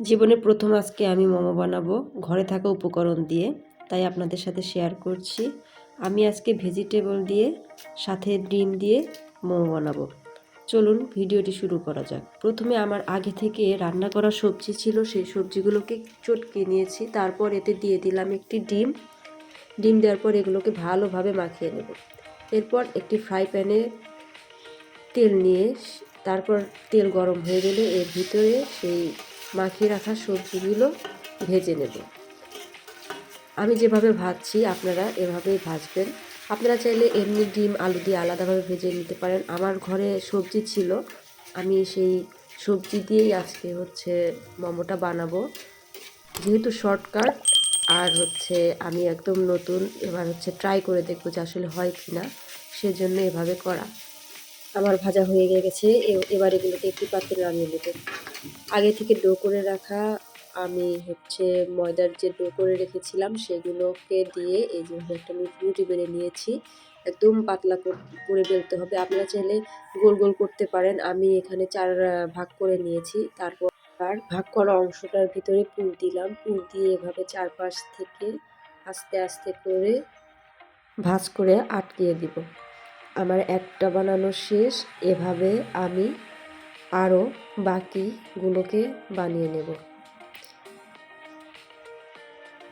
জীবনে প্রথম আজকে আমি মোমো বানাবো। ঘরে থাকা উপকরণ দিয়ে। তাই আপনাদের সাথে শেয়ার করছি। আমি আজকে ভেজিটেবল দিয়ে, সাথে ডিম দিয়ে মোমো বানাবো। চলুন ভিডিওটি শুরু করা যাক। প্রথমে আমার আগে থেকে রান্না করা সবজি ছিল, সেই সবজিগুলোকে চটকে নিয়েছি। তারপর এতে দিয়ে দিলাম একটি ডিম। ডিম দেওয়ার পর এগুলোকে ভালোভাবে মাখিয়ে নেব। এরপর একটি ফ্রাই প্যানে তেল নিয়ে, তারপর তেল গরম হয়ে গেলে এর ভিতরে সেই মাখিয়ে রাখা সবজিগুলো ভেজে নেব। আমি যেভাবে ভাজছি, আপনারা এভাবেই ভাজবেন। আপনারা চাইলে এমনি ডিম, আলু দিয়ে আলাদাভাবে ভেজে নিতে পারেন। আমার ঘরে সবজি ছিল, আমি সেই সবজি দিয়েই আজকে হচ্ছে মোমোটা বানাবো। যেহেতু শর্টকাট, আর হচ্ছে আমি একদম নতুন, এবার হচ্ছে ট্রাই করে দেখব যে আসলে হয় কি না সেজন্য এভাবে করা। আমার ভাজা হয়ে গেছে এবার এগুলোকে একটি পাত্রে নামিয়ে নেব। আগে থেকে ডো করে রাখা আমি হচ্ছে ময়দার যে ডো করে রেখেছিলাম সেগুলোকে দিয়ে এই যে একটা রুটি বেড়ে নিয়েছি। একদম পাতলা করে বেলতে হবে। আপনারা চাইলে গোল গোল করতে পারেন। আমি এখানে চার ভাগ করে নিয়েছি। তারপর আর ভাগ করা অংশটার ভিতরে পুর দিলাম। পুর দিয়ে এভাবে চারপাশ থেকে আস্তে আস্তে করে ভাজ করে আটকিয়ে দিব। আমার একটা বানানো শেষ। এভাবে আমি আরও বাকিগুলোকে বানিয়ে নেব।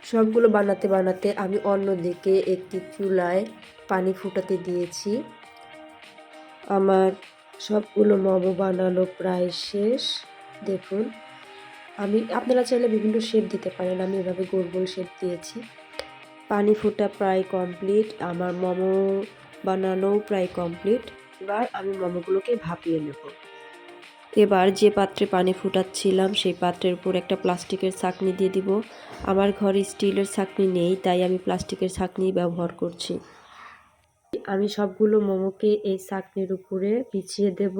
সবগুলো বানাতে বানাতে আমি অন্যদিকে একটি চুলায় পানি ফুটাতে দিয়েছি। আমার সবগুলো মোমো বানানো প্রায় শেষ। দেখুন, আমি, আপনারা চাইলে বিভিন্ন শেপ দিতে পারেন, আমি এভাবে গোল গোল শেপ দিয়েছি। পানি ফুটা প্রায় কমপ্লিট আমার মোমো বানানোও প্রায় কমপ্লিট এবার আমি মোমোগুলোকে ভাপিয়ে নেব। এবার যে পাত্রে পানি ফুটাচ্ছিলাম, সেই পাত্রের উপর একটা প্লাস্টিকের ছাকনি দিয়ে দিব। আমার ঘরে স্টিলের ছাকনি নেই, তাই আমি প্লাস্টিকের ছাকনি ব্যবহার করছি। আমি সবগুলো মোমোকে এই ছাকনির উপরে বিছিয়ে দেব।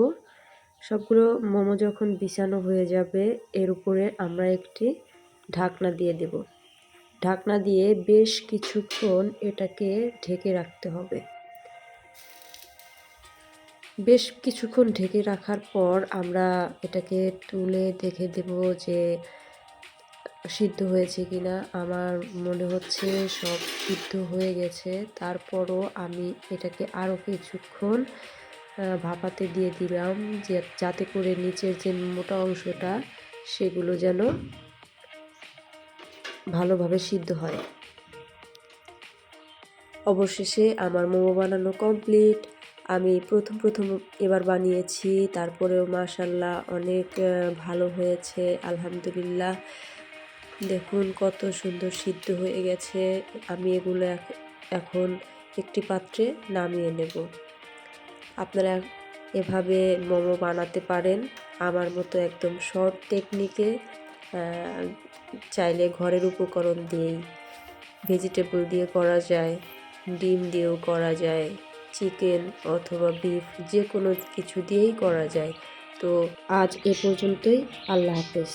সবগুলো মোমো যখন বিছানো হয়ে যাবে, এর উপরে আমরা একটি ঢাকনা দিয়ে দেব। ঢাকনা দিয়ে বেশ কিছুক্ষণ এটাকে ঢেকে রাখতে হবে। বেশ কিছুক্ষণ ঢেকে রাখার পর আমরা এটাকে তুলে দেখে দেব যে সিদ্ধ হয়েছে কিনা। আমার মনে হচ্ছে সব সিদ্ধ হয়ে গেছে। তারপরও আমি এটাকে আরও কিছুক্ষণ ভাপাতে দিয়ে দিলাম যে, যাতে করে নিচের যে মোটা অংশটা, সেগুলো যেন ভালোভাবে সিদ্ধ হয়। অবশেষে আমার মোমো বানানো কমপ্লিট। আমি প্রথম প্রথম এবার বানিয়েছি। তারপরেও মাশাল্লাহ অনেক ভালো হয়েছে, আলহামদুলিল্লাহ। দেখুন কত সুন্দর সিদ্ধ হয়ে গেছে। আমি এগুলো এখন একটি পাত্রে নামিয়ে নেব। আপনারা এভাবে মোমো বানাতে পারেন। আমার মতো একদম শর্ট টেকনিকে চাইলে ঘরের উপকরণ দিয়েই ভেজিটেবল দিয়ে করা যায়, ডিম দিয়েও করা যায়। চিকেন অথবা বিফ যে কোনো কিছু দিয়েই করা যায়। তো আজ এ পর্যন্তই। আল্লাহ হাফেজ।